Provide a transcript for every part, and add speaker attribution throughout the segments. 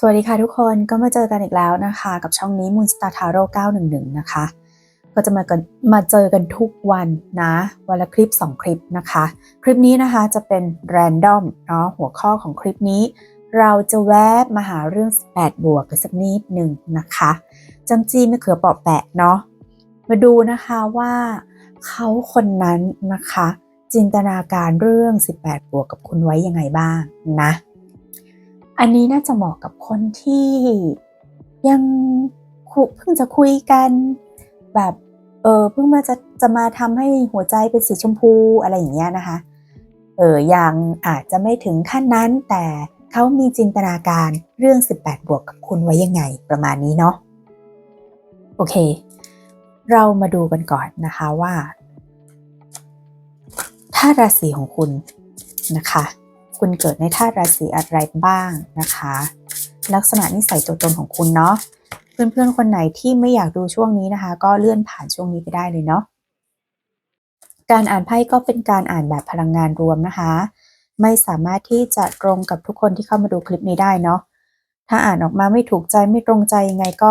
Speaker 1: สวัสดีค่ะทุกคนก็มาเจอกันอีกแล้วนะคะ กับช่องนี้ Moon Star Tarot 911 นะคะ ก็จะมากันมาเจอกันทุกวันนะ วันละคลิป 2 คลิปนะคะ คลิปนี้นะคะจะเป็น random เนาะหัวข้อของคลิปนี้ เราจะแวบมาหาเรื่อง8บวกกันสักนิดหนึ่งนะคะจำจี้ไม่เขือเปาะแปะเนาะมาดูนะคะว่าเขาคนนั้นนะคะ จินตนาการเรื่อง 18 บวกกับคุณไว้ยังไงบ้างนะ อันนี้น่าจะเหมาะกับคนที่ยังเพิ่งจะคุยกันแบบเออเพิ่งมาจะจะมาทำให้หัวใจเป็นสีชมพูอะไรอย่างเงี้ยนะคะเออยังอาจจะไม่ถึงขั้นนั้นแต่เขามีจินตนาการเรื่อง 18 บวกกับคุณไว้ยังไงประมาณนี้เนาะโอเค เรามาดูกันก่อนนะคะว่า ถ้าราศีของคุณนะคะ คุณเกิดในธาตุราศีอะไรบ้างนะคะ ลักษณะนิสัยตัวตนของคุณเนาะเพื่อนๆคนไหนที่ไม่อยากดูช่วงนี้นะคะ ก็เลื่อนผ่านช่วงนี้ไปได้เลยเนาะการอ่านไพ่ก็เป็นการอ่านแบบพลังงานรวมนะคะ ไม่สามารถที่จะตรงกับทุกคนที่เข้ามาดูคลิปนี้ได้เนาะถ้าอ่านออกมาไม่ถูกใจไม่ตรงใจยังไงก็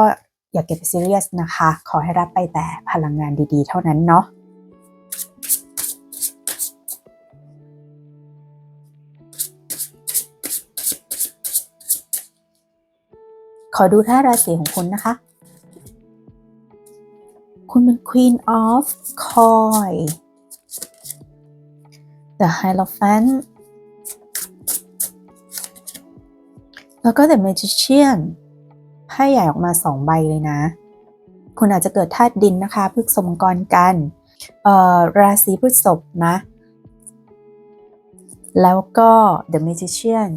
Speaker 1: อย่าเก็บไปซีเรียสนะคะ ขอให้รับไปแต่พลังงานดีๆ เท่านั้นเนาะ ขอดูท่าราศีของคุณนะคะ คุณเป็น Queen of Coin The Hierophant แล้วก็ The Magician ไพ่ใหญ่ออกมาสองใบเลยนะ คุณอาจจะเกิดธาตุดินนะคะพฤกษมกรกันเอ่อราศีพฤษภนะ แล้วก็ The Magician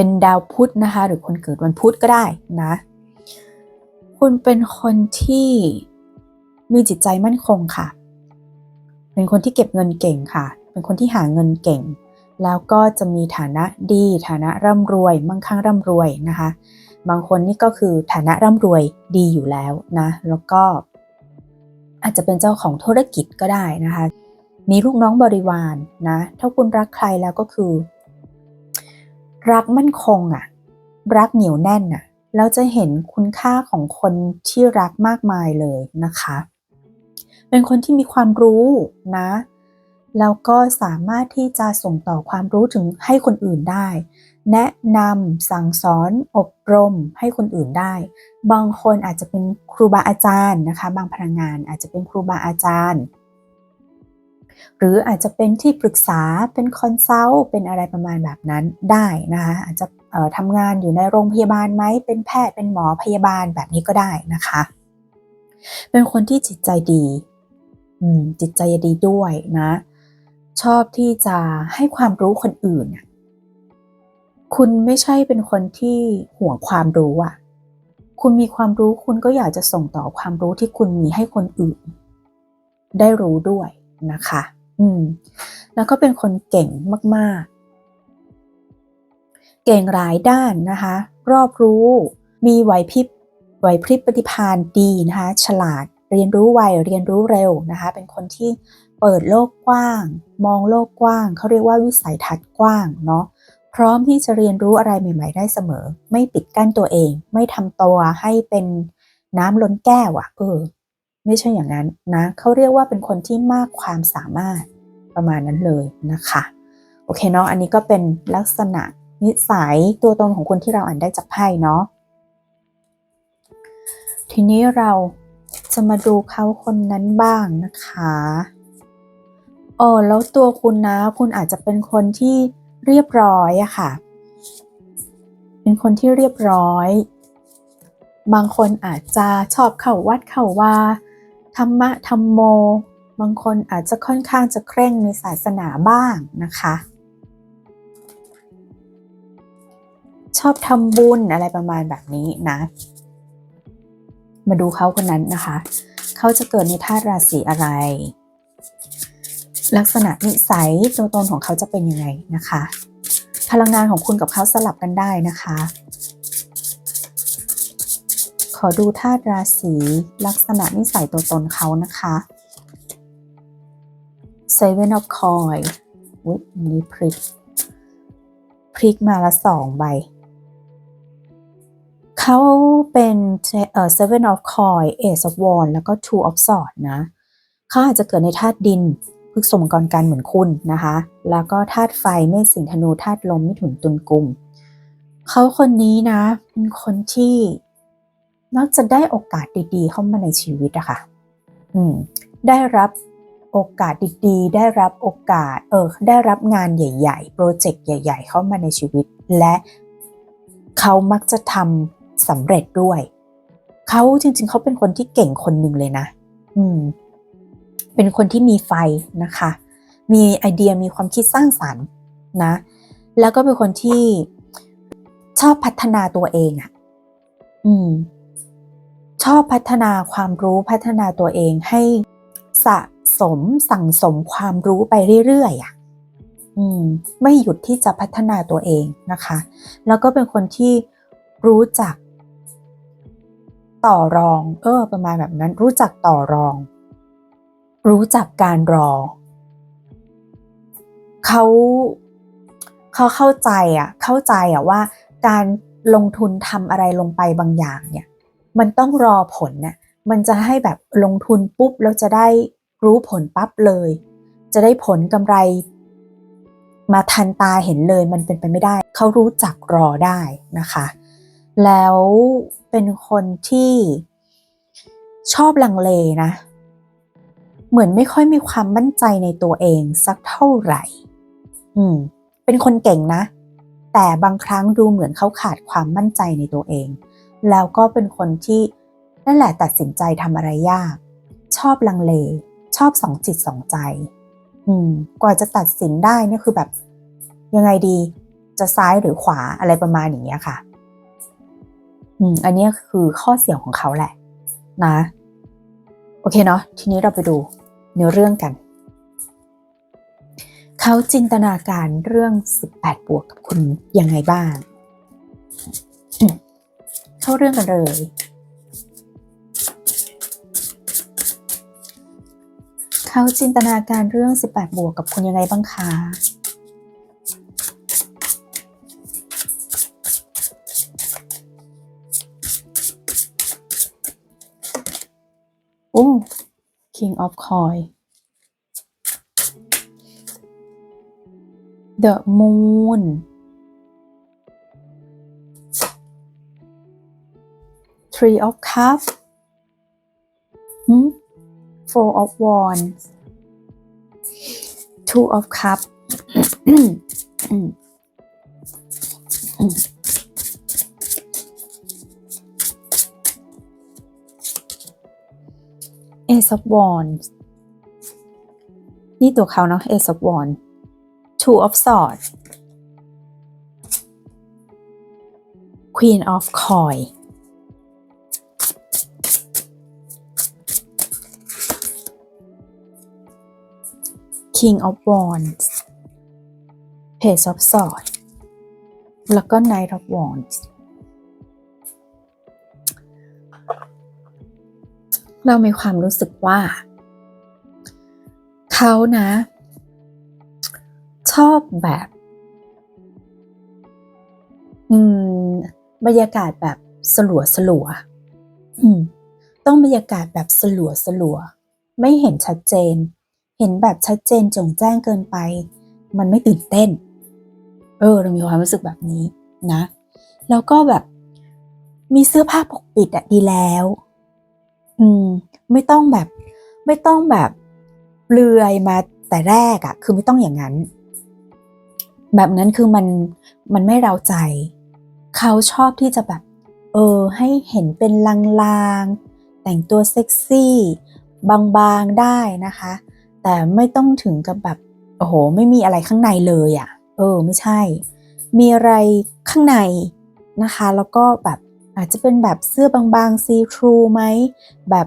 Speaker 1: เป็นดาวพุธนะคะ หรือคนเกิดวันพุธก็ได้นะ คุณเป็นคนที่มีจิตใจมั่นคงค่ะ เป็นคนที่เก็บเงินเก่งค่ะ เป็นคนที่หาเงินเก่ง แล้วก็จะมีฐานะดี ฐานะร่ำรวย มั่งคั่งร่ำรวยนะคะ บางคนนี่ก็คือฐานะร่ำรวยดีอยู่แล้วนะ แล้วก็ อาจจะเป็นเจ้าของธุรกิจก็ได้นะคะ มีลูกน้องบริวารนนะ ถ้าคุณรักใครแล้วก็คือ รักมั่นคงอะรักเหนียวแน่นอะแล้วจะเห็นคุณค่าของคนที่รักมากมายเลยนะคะ เป็นคนที่มีความรู้นะ แล้วก็สามารถที่จะส่งต่อความรู้ถึงให้คนอื่นได้ แนะนำสั่งสอนอบรมให้คนอื่นได้ บางคนอาจจะเป็นครูบาอาจารย์นะคะ บางพนักงานอาจจะเป็นครูบาอาจารย์ หรืออาจจะเป็นที่ปรึกษาเป็นคอนซัลท์เป็นอะไรประมาณแบบนั้นได้นะคะอาจจะทำงานอยู่ในโรงพยาบาลไหมเป็นแพทย์เป็นหมอพยาบาลแบบนี้ก็ได้นะคะ เป็นคนที่จิตใจดีจิตใจดีด้วยนะ ชอบที่จะให้ความรู้คนอื่น คุณไม่ใช่เป็นคนที่ห่วงความรู้อะคุณมีความรู้คุณก็อยากจะส่งต่อความรู้ที่คุณมีให้คนอื่น ได้รู้ด้วย นะคะ อืม แล้วก็เป็นคนเก่งมากๆ เก่งหลายด้านนะคะ รอบรู้ มีไหวพริบ ไหวพริบปฏิภาณดีนะคะ ฉลาด เรียนรู้ไว เรียนรู้เร็วนะคะ เป็นคนที่เปิดโลกกว้าง มองโลกกว้าง เขาเรียกว่าวิสัยทัศน์กว้างเนาะ พร้อมที่จะเรียนรู้อะไรใหม่ ๆ ได้เสมอ ไม่ปิดกั้นตัวเอง ไม่ทำตัวให้เป็นน้ำล้นแก้วอะ่ะ เออ ไม่ใช่อย่างนั้นนะเขาเรียกว่าเป็นคนที่มากความสามารถประมาณนั้นเลยนะคะ โอเคเนาะอันนี้ก็เป็นลักษณะนิสัยตัวตนของคนที่เราอ่านได้จากไพ่เนาะทีนี้เราจะมาดูเขาคนนั้นบ้างนะคะอ๋อแล้วตัวคุณนะ คุณอาจจะเป็นคนที่เรียบร้อยอะค่ะ เป็นคนที่เรียบร้อย บางคนอาจจะชอบเข้าวัดเข้าว่า ธรรมะธรรมโม บางคนอาจจะค่อนข้างจะเคร่งในศาสนาบ้างนะคะ ชอบทำบุญอะไรประมาณแบบนี้นะ มาดูเขาคนนั้นนะคะ เขาจะเกิดในธาตุราศีอะไร ลักษณะนิสัยตัวตนของเขาจะเป็นยังไงนะคะ พลังงานของคุณกับเขาสลับกันได้นะคะ ขอดูธาตุราศีลักษณะนิสัยตัวตนเขานะคะ Seven of Coin อุ้ยมีพริกพริกมาละสองใบ เขาเป็นเอ่อ seven of coin ace of wand แล้วก็ two of swords นะ เขาอาจจะเกิดในธาตุดินพฤกษมกรกันเหมือนคุณนะคะ แล้วก็ธาตุไฟเมษสิงธนูธาตุลมมิถุนตุลกุม เขาคนนี้นะ เป็นคนที่ มักจะได้โอกาสดีๆ เข้ามาในชีวิตอะค่ะ อืม ได้รับโอกาสดีๆ ได้รับโอกาส เออ ได้รับงานใหญ่ๆ โปรเจกต์ใหญ่ ๆ เข้ามาในชีวิต และเขามักจะทำสำเร็จด้วย เขาจริงๆ เขาเป็นคนที่เก่งคนหนึ่งเลยนะ อืม เป็นคนที่มีไฟนะคะ มีไอเดีย มีความคิดสร้างสรรค์นะ แล้วก็เป็นคนที่ชอบพัฒนาตัวเองอะ่ะ อืม ชอบพัฒนาความรู้พัฒนาตัวเองให้สะสมสั่งสมความรู้ไปเรื่อยๆอะอืมไม่หยุดที่จะพัฒนาตัวเองนะคะ แล้วก็เป็นคนที่รู้จัก ต่อรอง เออ ประมาณแบบนั้น รู้จักต่อรอง รู้จักการรอ เขาเขาเข้าใจอะ เข้าใจอะว่า การลงทุนทำอะไรลงไปบางอย่างเนี่ย มันต้องรอผลน่ะมันจะให้แบบลงทุนปุ๊บแล้วจะได้รู้ผลปั๊บเลย จะได้ผลกำไร มาทันตาเห็นเลยมันเป็นไปไม่ได้ เขารู้จักรอได้นะคะ แล้วเป็นคนที่ชอบลังเลนะ เหมือนไม่ค่อยมีความมั่นใจในตัวเองสักเท่าไหร่ อืม เป็นคนเก่งนะ แต่บางครั้งดูเหมือนเขาขาดความมั่นใจในตัวเอง แล้วก็เป็นคนที่นั่นแหละตัดสินใจทำอะไรยาก ชอบลังเล ชอบสองจิตสองใจ อืม กว่าจะตัดสินได้เนี่ยคือแบบ ยังไงดี จะซ้ายหรือขวาอะไรประมาณอย่างเงี้ยค่ะ อืม อันนี้คือข้อเสียของเขาแหละ นะ โอเคเนาะทีนี้เราไปดูเนื้อเรื่องกัน เขาจินตนาการเรื่อง 18 บวกกับคุณยังไงบ้าง เข้าเรื่องกันเลยเขาจินตนาการเรื่อง 18 บวกกับคุณยังไงบ้างคะโอ้ King of Coin The Moon Three of Cups Four of Wands Two of Cups อืมอืม Ace of Wands นี่ตัวเขาเนาะ Ace of Wands Two of Swords Queen of Coin King of Wands Page of Swords แล้วก็ Knight of Wands เรามีความรู้สึกว่า เขานะ ชอบแบบ อืม บรรยากาศแบบสลัวสลัวอืม ต้องบรรยากาศแบบสลัวสลัว ไม่เห็นชัดเจน เห็นแบบชัดเจนจงแจ้งเกินไป มันไม่ตื่นเต้น เออ เรามีความรู้สึกแบบนี้นะ แล้วก็แบบ มีเสื้อผ้าปกปิดอะดีแล้ว อืม ไม่ต้องแบบ ไม่ต้องแบบเปลือยมาแต่แรกอะคือไม่ต้องอย่างนั้น แบบนั้นคือมันมันไม่เราใจ เขาชอบที่จะแบบ เออ ให้เห็นเป็นลางๆ แต่งตัวเซ็กซี่ บางๆได้นะคะ แต่ไม่ต้องถึงกับแบบโอ้โห ไม่มีอะไรข้างในเลยอะ่ะ เออ ไม่ใช่ มีอะไรข้างในนะคะ แล้วก็แบบอาจจะเป็นแบบเสื้อบางๆซีทรูไหมแบบ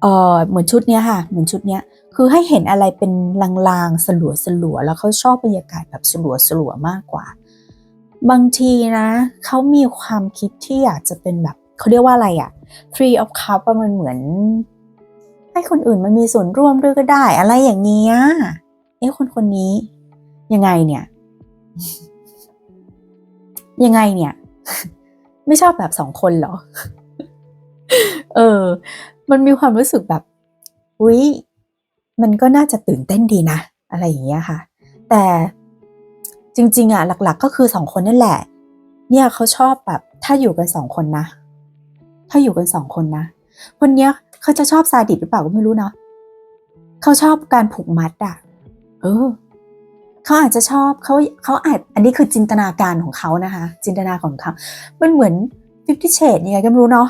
Speaker 1: เออเหมือนชุดเนี้ยค่ะ เหมือนชุดเนี้ยคือให้เห็นอะไรเป็นลางๆสลัวสลัวๆแล้วเขาชอบบรรยากาศแบบสลัวสลัวๆมากกว่า บางทีนะเขามีความคิดที่อยากจะเป็นแบบเขาเรียกว่าอะไรอะ Three of Cups มันเหมือน ให้คนอื่นมันมีส่วนร่วมด้วยก็ได้ อะไรอย่างเงี้ยเอ๊ะคนคนนี้ ยังไงเนี่ย ยังไงเนี่ย ไม่ชอบแบบสองคนเหรอ เออ มันมีความรู้สึกแบบอุ๊ยมันก็น่าจะตื่นเต้นดีนะ อะไรอย่างเงี้ยค่ะ แต่จริง ๆอะหลัก ๆ ก็คือสองคนนั่นแหละ เนี่ยเขาชอบแบบ ถ้าอยู่กันสองคนนะ ถ้าอยู่กันสองคนนะคนเนี้ย เขาจะชอบซาดิสหรือเปล่าก็ไม่รู้เนาะเขาชอบการผูกมัดอะ เออ เขาอาจจะชอบเขาเขาอาจอันนี้คือจินตนาการของเขานะคะ จินตนาของเขา มันเหมือนฟิฟตี้เชดยังไงก็ไม่รู้เนาะ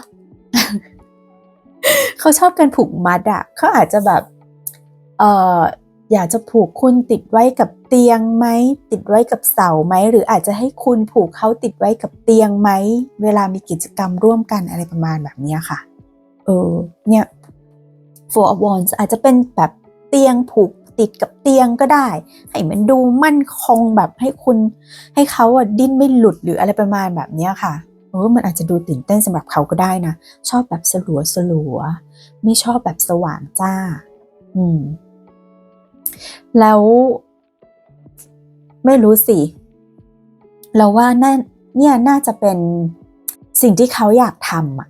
Speaker 1: เขาชอบการผูกมัดอะเขาอาจจะแบบเอ่ออยากจะผูกคุณติดไว้กับเตียงไหมติดไว้กับเสาไหมหรืออาจจะให้คุณผูกเขาติดไว้กับเตียงไหมเวลามีกิจกรรมร่วมกันอะไรประมาณแบบนี้ค่ะ เออเนี่ย Four of Wands อาจจะเป็นแบบเตียงผูกติดกับเตียงก็ได้ ให้มันดูมั่นคงแบบให้คุณให้เขาอะดิ้นไม่หลุดหรืออะไรประมาณแบบเนี้ยค่ะเออมันอาจจะดูตื่นเต้นสำหรับเขาก็ได้นะ ชอบแบบสลัวสลัวไม่ชอบแบบสว่างจ้า อืม แล้ว ไม่รู้สิ เราว่าน่าเนี่ยน่าจะเป็นสิ่งที่เขาอยากทำอะ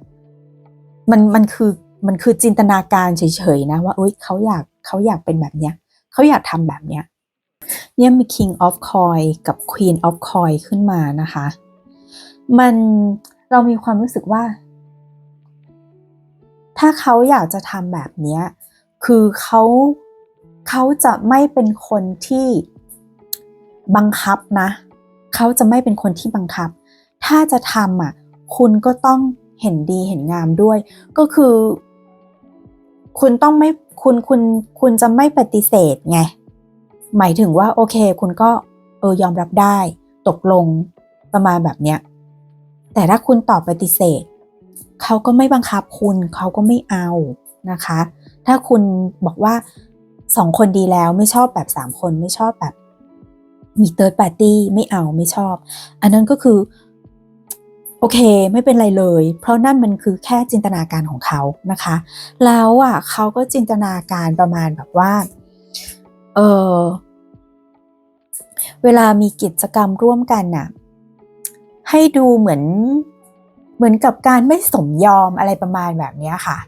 Speaker 1: มันมันคือมันคือจินตนาการเฉยๆนะว่าอุ้ยเขาอยากเขาอยากเป็นแบบเนี้ยเขาอยากทำแบบเนี้ยเนี่ยมี King of Coin กับ Queen of Coin ขึ้นมานะคะ มันเรามีความรู้สึกว่า ถ้าเขาอยากจะทำแบบเนี้ยคือเขาเขาจะไม่เป็นคนที่บังคับนะ เขาจะไม่เป็นคนที่บังคับ ถ้าจะทำอะ คุณก็ต้อง เห็นดีเห็นงามด้วย ก็คือ คุณต้องไม่คุณคุณคุณจะไม่ปฏิเสธไง หมายถึงว่าโอเค คุณก็เออยอมรับได้ ตกลงประมาณแบบเนี้ยแต่ถ้าคุณตอบปฏิเสธเขาก็ไม่บังคับคุณเขาก็ไม่เอานะคะ ถ้าคุณบอกว่าสองคนดีแล้วไม่ชอบแบบสามคนไม่ชอบแบบมีเติร์ดปาร์ตี้ไม่เอาไม่ชอบ อันนั้นก็คือ โอเค ไม่เป็นไรเลย เพราะนั่นมันคือแค่จินตนาการของเขานะคะ แล้วอะเขาก็จินตนาการประมาณแบบว่าเออเวลามีกิจกรรมร่วมกันน่ะ ให้ดูเหมือนเหมือนกับการไม่สมยอมอะไรประมาณแบบนี้ค่ะ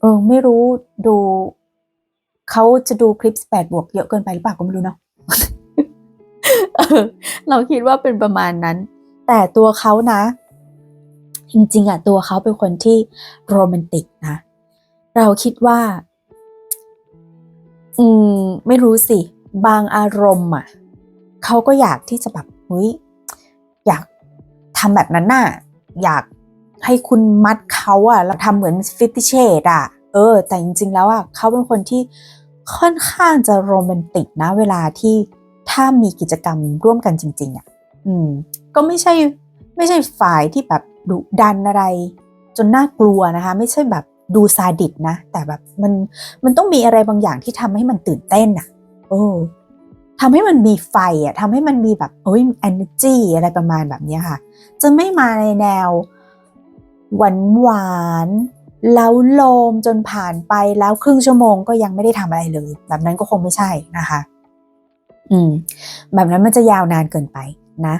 Speaker 1: เออ ไม่รู้ดูเขาจะดูคลิป8บวกเยอะเกินไปหรือเปล่าก็ไม่รู้เนาะเออเราคิดว่าเป็นประมาณนั้น แต่ตัวเขานะ จริงๆอะตัวเขาเป็นคนที่โรแมนติกนะ เราคิดว่า อืม ไม่รู้สิ บางอารมณ์อะเขาก็อยากที่จะแบบเฮ้ยอยากทำแบบนั้นน่ะ อยากให้คุณมัดเขาอะแล้วทำเหมือนฟิฟตี้เชดอะเออ แต่จริง ๆ แล้วอะเขาเป็นคนที่ค่อนข้างจะโรแมนติกนะ เวลาที่ถ้ามีกิจกรรมร่วมกันจริง ๆอะอืม ก็ไม่ใช่ไม่ใช่ฝ่ายที่แบบดุดันอะไร จนน่ากลัวนะคะ ไม่ใช่แบบดูซาดิสนะ แต่แบบมันมันต้องมีอะไรบางอย่างที่ทำให้มันตื่นเต้นอะโอ้ทำให้มันมีไฟอะทำให้มันมีแบบเอ้ย energy อะไรประมาณแบบนี้ค่ะ จะไม่มาในแนวหวานหวานแล้วโลมจนผ่านไปแล้วครึ่งชั่วโมงก็ยังไม่ได้ทำอะไรเลย แบบนั้นก็คงไม่ใช่นะคะ อืม แบบนั้นมันจะยาวนานเกินไปนะ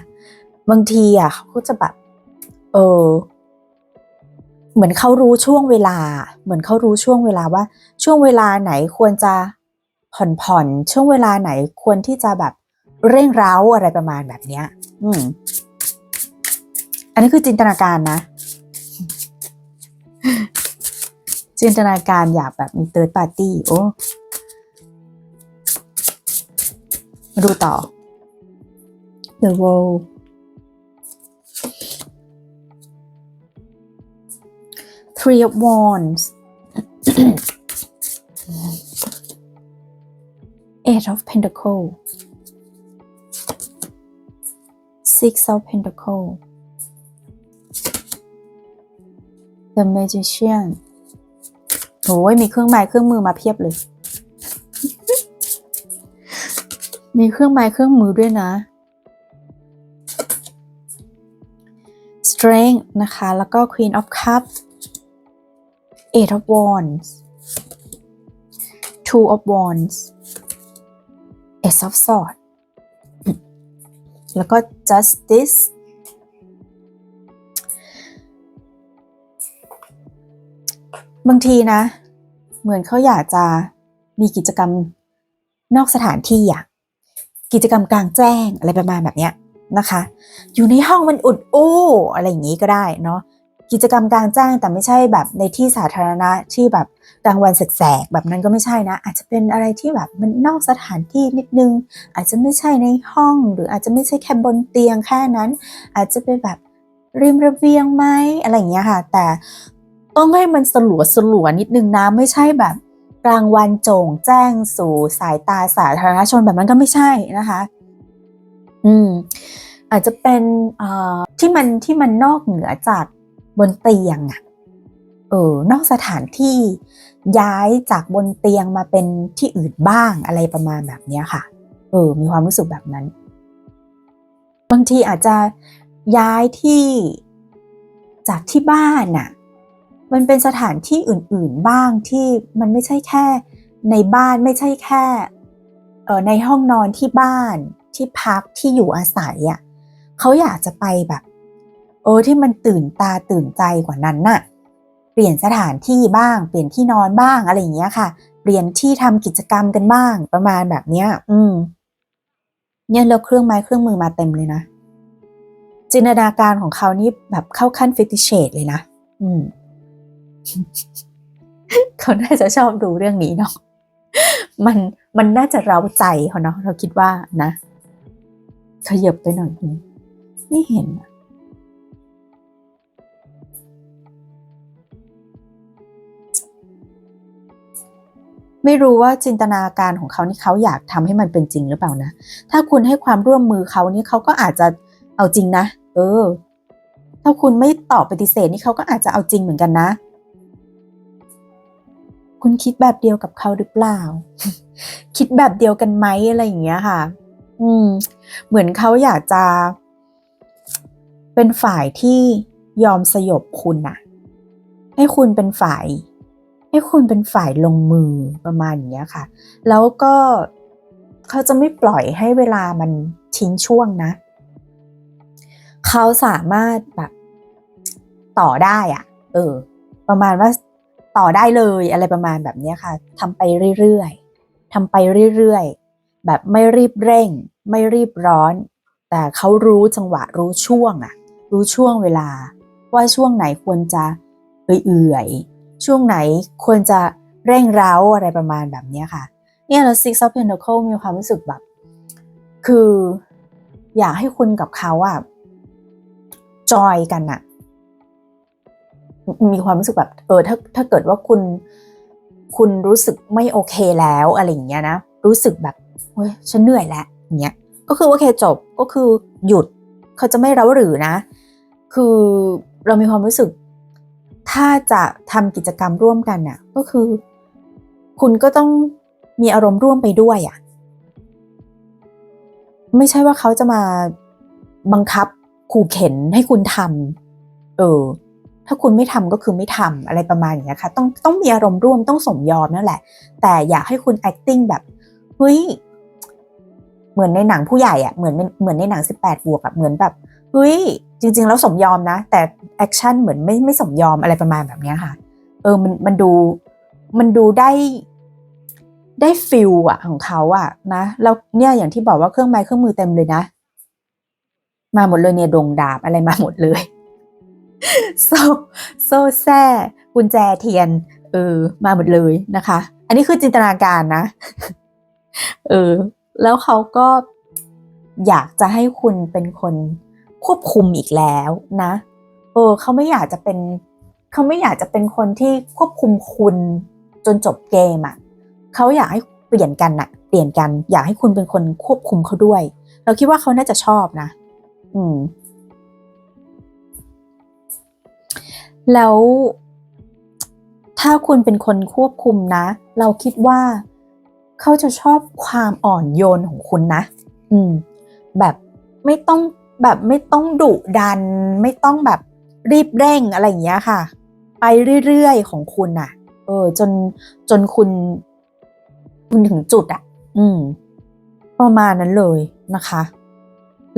Speaker 1: บางทีอะเขาก็จะแบบ เออ เหมือนเขารู้ช่วงเวลา เหมือนเขารู้ช่วงเวลาว่า ช่วงเวลาไหนควรจะผ่อนผ่อนช่วงเวลาไหนควรที่จะแบบเร่งเร้าอะไรประมาณแบบเนี้ย อืม อันนี้คือจินตนาการนะ จินตนาการอยากแบบมีเติร์ดปาร์ตี้โอ้มาดูต่อ The World Three of Wands Eight of Pentacles Six of Pentacles The Magician โอ้ยมีเครื่องไม้เครื่องมือมาเพียบเลย มีเครื่องไม้เครื่องมือด้วยนะ Strength นะคะ แล้วก็ Queen of Cups Eight of Wands Two of Wands Ace of Swords แล้วก็ Justice บางทีนะ เหมือนเขาอยากจะมีกิจกรรมนอกสถานที่อะกิจกรรมกลางแจ้งอะไรประมาณแบบเนี้ยนะคะ อยู่ในห้องมันอุดอู้อะไรอย่างงี้ก็ได้เนาะ กิจกรรมกลางแจ้งแต่ไม่ใช่แบบในที่สาธารณะที่แบบกลางวันแสกๆแบบนั้นก็ไม่ใช่นะ อาจจะเป็นอะไรที่แบบมันนอกสถานที่นิดนึง อาจจะไม่ใช่ในห้อง หรืออาจจะไม่ใช่แค่บนเตียงแค่นั้น อาจจะเป็นแบบริมระเบียงไหมอะไรอย่างเงี้ยค่ะ แต่ต้องให้มันสลัวสลัวนิดนึงนะไม่ใช่แบบกลางวันโจ่งแจ้งสู่สายตาสาธารณชนแบบนั้นก็ไม่ใช่นะคะ อืม อาจจะเป็นเอ่อที่มันที่มันนอกเหนือจาก บนเตียงอะเออนอกสถานที่ย้ายจากบนเตียงมาเป็นที่อื่นบ้างอะไรประมาณแบบเนี้ยค่ะ เออ มีความรู้สึกแบบนั้น บางทีอาจจะย้ายที่จากที่บ้านน่ะมันเป็นสถานที่อื่น ๆบ้างที่มันไม่ใช่แค่ในบ้านไม่ใช่แค่เออในห้องนอนที่บ้านที่พักที่อยู่อาศัยอะเขาอยากจะไปแบบ เออที่มันตื่นตาตื่นใจกว่านั้นน่ะ เปลี่ยนสถานที่บ้าง เปลี่ยนที่นอนบ้างอะไรอย่างเงี้ยค่ะ เปลี่ยนที่ทำกิจกรรมกันบ้างประมาณแบบเนี้ย อืม เนี่ยเราเครื่องไม้เครื่องมือมาเต็มเลยนะจินตนาการของเขานี่แบบเข้าขั้นฟิติเชตเลยนะ อืม เขาน่าจะชอบดูเรื่องนี้เนาะ มันมันน่าจะเร้าใจเขาเนาะเราคิดว่านะขยับไปหน่อยนึงไม่เห็นอะ ไม่รู้ว่าจินตนาการของเขานี่เขาอยากทำให้มันเป็นจริงหรือเปล่านะ ถ้าคุณให้ความร่วมมือเขานี่เขาก็อาจจะเอาจริงนะ เออ ถ้าคุณไม่ตอบปฏิเสธนี่เขาก็อาจจะเอาจริงเหมือนกันนะ คุณคิดแบบเดียวกับเขาหรือเปล่า คิดแบบเดียวกันไหมอะไรอย่างเงี้ยค่ะ อืม เหมือนเขาอยากจะ เป็นฝ่ายที่ยอมสยบคุณน่ะให้คุณเป็นฝ่าย ให้คุณเป็นฝ่ายลงมือประมาณอย่างเงี้ยค่ะ แล้วก็เขาจะไม่ปล่อยให้เวลามันทิ้งช่วงนะ เขาสามารถแบบต่อได้อะเออ ประมาณว่าต่อได้เลยอะไรประมาณแบบนี้ค่ะทำไปเรื่อยๆทำไปเรื่อยๆ แบบไม่รีบเร่ง ไม่รีบร้อน แต่เขารู้จังหวะรู้ช่วงอะรู้ช่วงเวลา ว่าช่วงไหนควรจะเอื่อยๆ ช่วงไหนควรจะเร่งเร้าอะไรประมาณแบบนี้ค่ะ เนี่ยแล้ว Six of Pentacles มีความรู้สึกแบบ คือ อยากให้คุณกับเขาอะจอยกันอะมีความรู้สึกแบบ เออถ้าถ้าเกิดว่าคุณ คุณรู้สึกไม่โอเคแล้วอะไรอย่างเงี้ยนะ รู้สึกแบบเฮ้ยฉันเหนื่อยแล้วอย่างเงี้ย ก็คือโอเคจบก็คือหยุดเขาจะไม่เร้าหรือนะ คือเรามีความรู้สึก ถ้าจะทำกิจกรรมร่วมกันน่ะ ก็คือ คุณก็ต้องมีอารมณ์ร่วมไปด้วยอะ ไม่ใช่ว่าเขาจะมาบังคับขู่เข็นให้คุณทำเออ ถ้าคุณไม่ทำก็คือไม่ทำอะไรประมาณอย่างเงี้ค่ะ ต้องต้องมีอารมณ์ร่วมต้องสมยอมนั่นแหละ แต่อยากให้คุณ acting แบบเฮ้ยเหมือนในหนังผู้ใหญ่อะเหมือนเหมือนในหนัง 18บวกอะเหมือนแบบเฮ้ย จริง ๆ แล้วสมยอมนะ แต่แอคชั่นเหมือนไม่ไม่สมยอมอะไรประมาณแบบนี้ค่ะ เออมันมันดูมันดูได้ได้ฟิลอะของเขาอะนะแล้วเนี่ยอย่างที่บอกว่าเครื่องไม้เครื่องมือเต็มเลยนะ มาหมดเลยเนี่ยดงดาบอะไรมาหมดเลย โซโซแซ่กุญแจเทียน เออ มาหมดเลยนะคะ อันนี้คือจินตนาการนะ เออ แล้วเขาก็อยากจะให้คุณเป็นคน ควบคุมอีกแล้วนะ เออเขาไม่อยากจะเป็นเขาไม่อยากจะเป็นคนที่ควบคุมคุณจนจบเกมอะ่ะเขาอยากให้เปลี่ยนกันน่ะเปลี่ยนกัน อยากให้คุณเป็นคนควบคุมเขาด้วย เราคิดว่าเขาน่าจะชอบนะ อืม แล้วถ้าคุณเป็นคนควบคุมนะ เราคิดว่าเขาจะชอบความอ่อนโยนของคุณนะ อืม แบบไม่ต้อง แบบไม่ต้องดุดัน ไม่ต้องแบบรีบเร่งอะไรอย่างเงี้ยค่ะ ไปเรื่อยๆของคุณน่ะ เออ จนจนคุณ คุณถึงจุดอะอืม ประมาณนั้นเลยนะคะ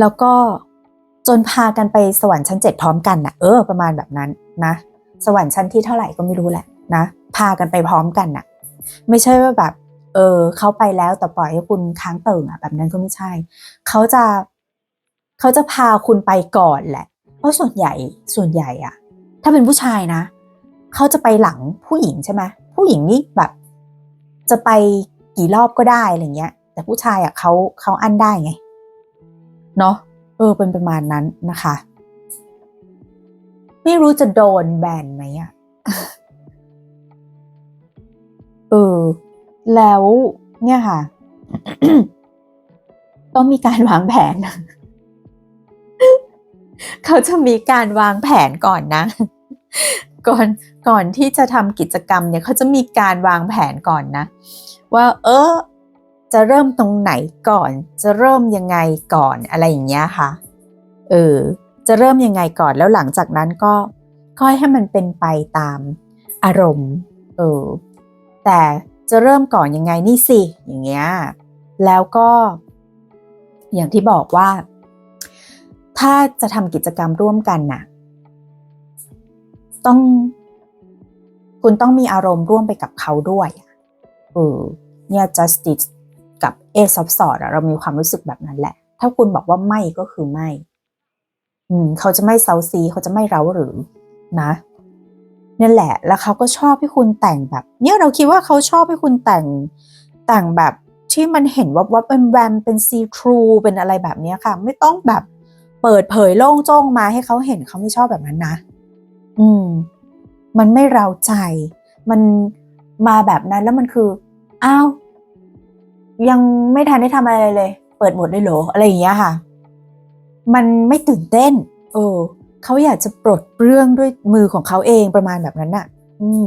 Speaker 1: แล้วก็จนพากันไปสวรรค์ชั้นเจ็ดพร้อมกันน่ะ เออ ประมาณแบบนั้นนะ สวรรค์ชั้นที่เท่าไหร่ก็ไม่รู้แหละนะ พากันไปพร้อมกันน่ะ ไม่ใช่ว่าแบบ เออ เขาไปแล้วแต่ปล่อยให้คุณค้างเติ่งอะ แบบนั้นก็ไม่ใช่ เขาจะ เขาจะพาคุณไปก่อนแหละ เพราะส่วนใหญ่ส่วนใหญ่อะถ้าเป็นผู้ชายนะ เขาจะไปหลังผู้หญิงใช่ไหมผู้หญิงนี่แบบ จะไปกี่รอบก็ได้อะไรเงี้ย แต่ผู้ชายอะเขาเขาอั้นได้ไงเนาะเออเป็นประมาณนั้นนะคะ ไม่รู้จะโดนแบนไหมอะเออแล้วเนี่ยค่ะ ต้องมีการวางแผน เขาจะมีการวางแผนก่อนนะ ก่อนก่อนที่จะทำกิจกรรมเนี่ยเขาจะมีการวางแผนก่อนนะ ว่าเออจะเริ่มตรงไหนก่อน จะเริ่มยังไงก่อนอะไรอย่างเงี้ยค่ะ เออ จะเริ่มยังไงก่อนแล้วหลังจากนั้นก็ค่อยให้มันเป็นไปตามอารมณ์ เออ แต่จะเริ่มก่อนยังไงนี่สิ อย่างเงี้ย แล้วก็ อย่างที่บอกว่า ถ้าจะทำกิจกรรมร่วมกันน่ะ ต้อง คุณต้องมีอารมณ์ร่วมไปกับเขาด้วยเออเนี่ย justice กับ ace of swords อะเรามีความรู้สึกแบบนั้นแหละ ถ้าคุณบอกว่าไม่ก็คือไม่ อืม เขาจะไม่เซาซี เขาจะไม่เร้าหรือ นะนั่นแหละ แล้วเขาก็ชอบให้คุณแต่งแบบ เนี่ยเราคิดว่าเขาชอบให้คุณแต่งแต่งแบบที่มันเห็นว่าว่าเป็นแวมเป็นซีทรูเป็นอะไรแบบนี้ค่ะ ไม่ต้องแบบ เปิดเผยโล่งจ้องมาให้เขาเห็นเขาไม่ชอบแบบนั้นนะ อืม มันไม่เราใจ มันมาแบบนั้นแล้วมันคืออ้าวยังไม่ทันได้ทำอะไรเลย เปิดหมดเลยเหรออะไรอย่างเงี้ยค่ะ มันไม่ตื่นเต้น เออเขาอยากจะปลดเปลื้องด้วยมือของเขาเองประมาณแบบนั้นน่ะ อืม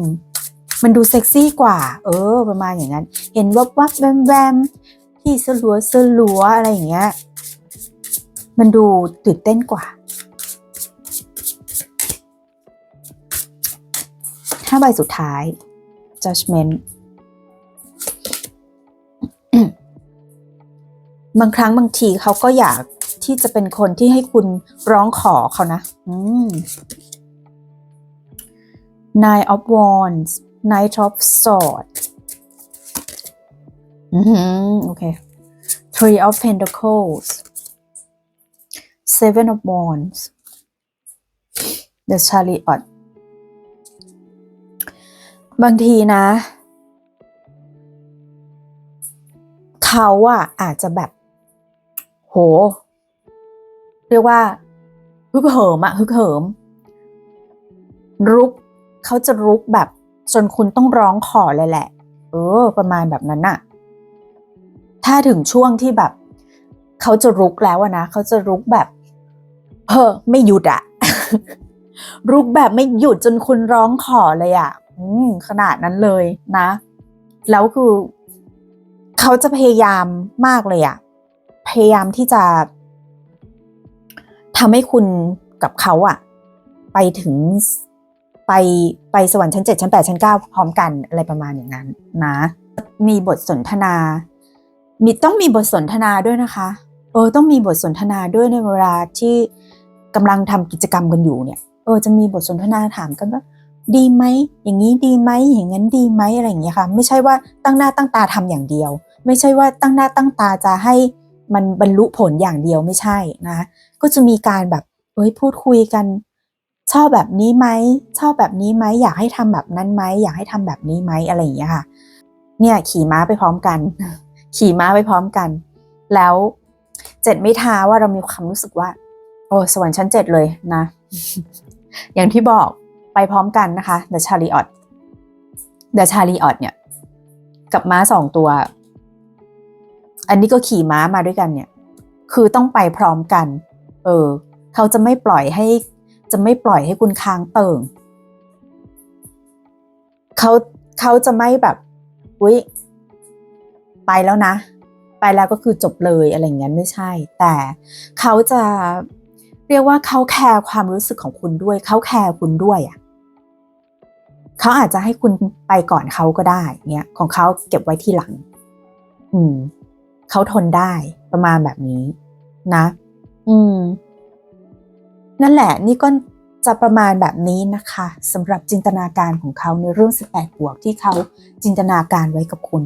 Speaker 1: มันดูเซ็กซี่กว่า เออ ประมาณอย่างนั้น เห็นวับวับแวมแวมที่สลัวสลัวอะไรอย่างเงี้ย มันดูตื่นเต้นกว่าห้าใบสุดท้าย judgment บางครั้งบางทีเขาก็อยากที่จะเป็นคนที่ให้คุณร้องขอเขานะ Nine of Wands Knight of Swords อือหือโอเค Three of Pentacles Seven of Wands The Chariot บางทีนะ เขาอะอาจจะแบบ โห เรียกว่าฮึกเหิมอะฮึกเหิม รุกเขาจะรุกแบบ จนคุณต้องร้องขอเลยแหละ เออ ประมาณแบบนั้นน่ะ ถ้าถึงช่วงที่แบบ เขาจะรุกแล้วนะเขาจะรุกแบบ เออไม่หยุดอะรุกแบบไม่หยุดจนคุณร้องขอเลยอะอืมขนาดนั้นเลยนะ แล้วคือ เขาจะพยายามมากเลยอะพยายามที่จะทำให้คุณกับเขาอะไปถึงไปไปสวรรค์ชั้นเจ็ดชั้นแปดชั้นเก้าพร้อมกันอะไรประมาณอย่างนั้น นะ มีบทสนทนา มีต้องมีบทสนทนาด้วยนะคะ เออ ต้องมีบทสนทนาด้วยในเวลาที่ กำลังทำกิจกรรมกันอยู่เนี่ยเออจะมีบทสนทนาถามกันว่าดีไหมอย่างนี้ดีไหมอย่างนั้นดีไหมอะไรอย่างเงี้ยค่ะ ไม่ใช่ว่าตั้งหน้าตั้งตาทำอย่างเดียว ไม่ใช่ว่าตั้งหน้าตั้งตาจะให้มันบรรลุผลอย่างเดียวไม่ใช่นะ ก็จะมีการแบบเฮ้ยพูดคุยกัน ชอบแบบนี้ไหมชอบแบบนี้ไหมอยากให้ทำแบบนั้นไหมอยากให้ทำแบบนี้ไหมอะไรอย่างเงี้ยค่ะ เนี่ยขี่ม้าไปพร้อมกัน ขี่ม้าไปพร้อมกัน แล้วเจ็ดไม่ท้าว่าเรามีความรู้สึกว่า โอ้สวรรค์ชั้นเจ็ดเลยนะ อย่างที่บอกไปพร้อมกันนะคะ The Chariot The Chariot เนี่ย กับม้าสองตัว อันนี้ก็ขี่ม้ามาด้วยกันเนี่ย คือต้องไปพร้อมกัน เออ เขาจะไม่ปล่อยให้ จะไม่ปล่อยให้คุณค้างเติ่งเขาเขาจะไม่แบบอุ้ยไปแล้วนะ ไปแล้วก็คือจบเลยอะไรอย่างนั้นไม่ใช่ แต่เขาจะ เรียกว่าเขาแคร์ความรู้สึกของคุณด้วย เขาแคร์คุณด้วยอะเขาอาจจะให้คุณไปก่อนเขาก็ได้เนี่ยของเขาเก็บไว้ที่หลัง อืมเขาทนได้ประมาณแบบนี้ นะ อืม นั่นแหละ นี่ก็จะประมาณแบบนี้นะคะสำหรับจินตนาการของเขาในเรื่อง 18 บวกที่เขาจินตนาการไว้กับคุณ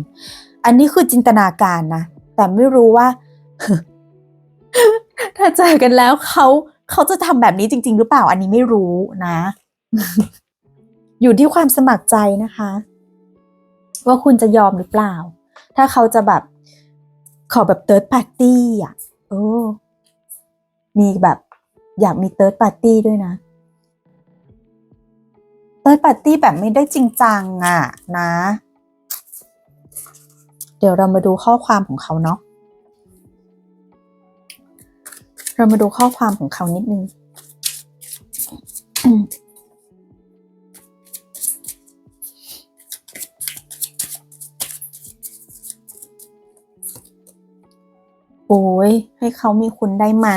Speaker 1: อันนี้คือจินตนาการนะ แต่ไม่รู้ว่า ถ้าเจอกันแล้วเขา เขาจะทำแบบนี้จริง ๆ หรือเปล่าอันนี้ไม่รู้นะ อยู่ที่ความสมัครใจนะคะ ว่าคุณจะยอมหรือเปล่า ถ้าเขาจะแบบขอแบบเติร์ดปาร์ตี้อะเออมีแบบอยากมีเติร์ดปาร์ตี้ด้วยนะเติร์ดปาร์ตี้แบบไม่ได้จริงจังอะนะ เดี๋ยวเรามาดูข้อความของเขาเนาะ เรามาดูข้อความของเขานิดนึงโอ้ยให้เขามีคุณได้ไหม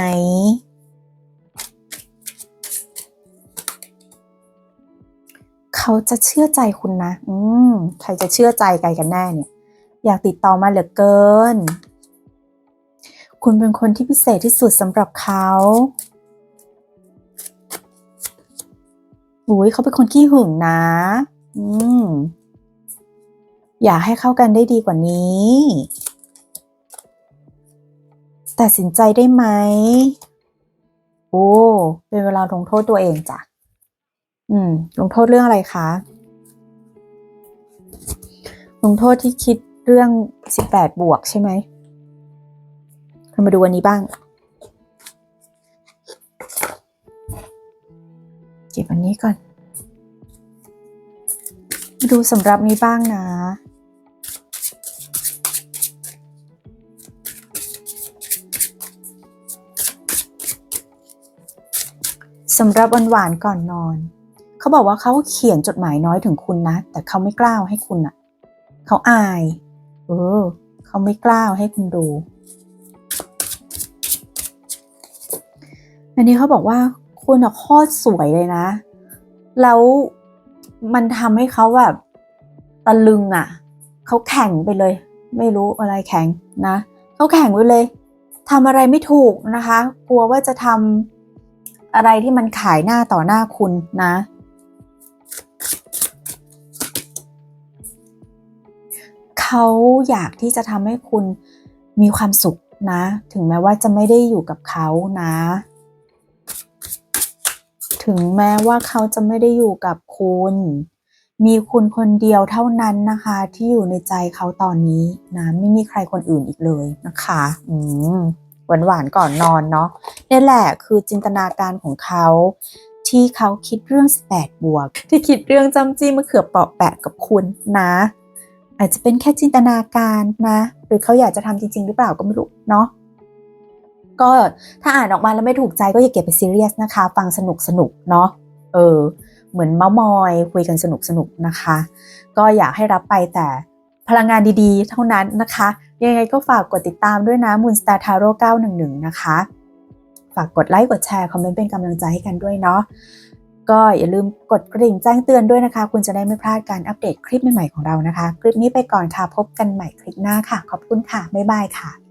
Speaker 1: เขาจะเชื่อใจคุณนะ อืม ใครจะเชื่อใจใครกันแน่เนี่ย อยากติดต่อมาเหลือเกิน คุณเป็นคนที่พิเศษที่สุดสำหรับเขาอุ้ยเขาเป็นคนขี้หึงนะ อืม อยากให้เข้ากันได้ดีกว่านี้ ตัดสินใจได้ไหม โอ้ เป็นเวลาลงโทษตัวเองจ้ะ อืม ลงโทษเรื่องอะไรคะ ลงโทษที่คิดเรื่อง 18 บวกใช่ไหม เรามาดูวันนี้บ้าง เก็บอันนี้ก่อน มาดูสำหรับนี้บ้างนะสำหรับวันหวานก่อนนอน เขาบอกว่าเขาเขียนจดหมายน้อยถึงคุณนะ แต่เขาไม่กล้าให้คุณอะเขาอาย เออ เขาไม่กล้าให้คุณดู อันนี้เขาบอกว่าคุณอะโคตรสวยเลยนะ แล้วมันทำให้เขาแบบตะลึงอะ่ะเขาแข่งไปเลย ไม่รู้อะไรแข่งนะเขาแข่งไปเลยทำอะไรไม่ถูกนะคะ กลัวว่าจะทำอะไรที่มันขายหน้าต่อหน้าคุณนะเขาอยากที่จะทำให้คุณมีความสุขนะ ถึงแม้ว่าจะไม่ได้อยู่กับเขานะ ถึงแม้ว่าเขาจะไม่ได้อยู่กับคุณ มีคุณคนเดียวเท่านั้นนะคะ ที่อยู่ในใจเขาตอนนี้นะไม่มีใครคนอื่นอีกเลยนะคะ อืมหวานหวานก่อนนอนเนาะนี่แหละคือจินตนาการของเขา ที่เขาคิดเรื่อง 18 บวก ที่คิดเรื่องจำจี้มะเขือเปาะแปะกับคุณนะ อาจจะเป็นแค่จินตนาการนะ หรือเขาอยากจะทำจริง ๆ หรือเปล่าก็ไม่รู้เนาะ ก็ถ้าอ่านออกมาแล้วไม่ถูกใจก็อย่าเก็บไปซีเรียสนะคะ ฟังสนุกสนุกเนาะเออ เหมือนเมาส์มอยคุยกันสนุกสนุกนะคะ ก็อยากให้รับไปแต่พลังงานดีๆ เท่านั้นนะคะ ยังไงก็ฝากกดติดตามด้วยนะมูนสตาร์ทาโร่911 นะคะ ฝากกดไลค์กดแชร์คอมเมนต์เป็นกำลังใจให้กันด้วยเนาะก็อย่าลืมกดกระดิ่งแจ้งเตือนด้วยนะคะ คุณจะได้ไม่พลาดการอัปเดตคลิปใหม่ๆของเรานะคะ คลิปนี้ไปก่อนค่ะ พบกันใหม่คลิปหน้าค่ะ ขอบคุณค่ะ บ๊ายบายค่ะ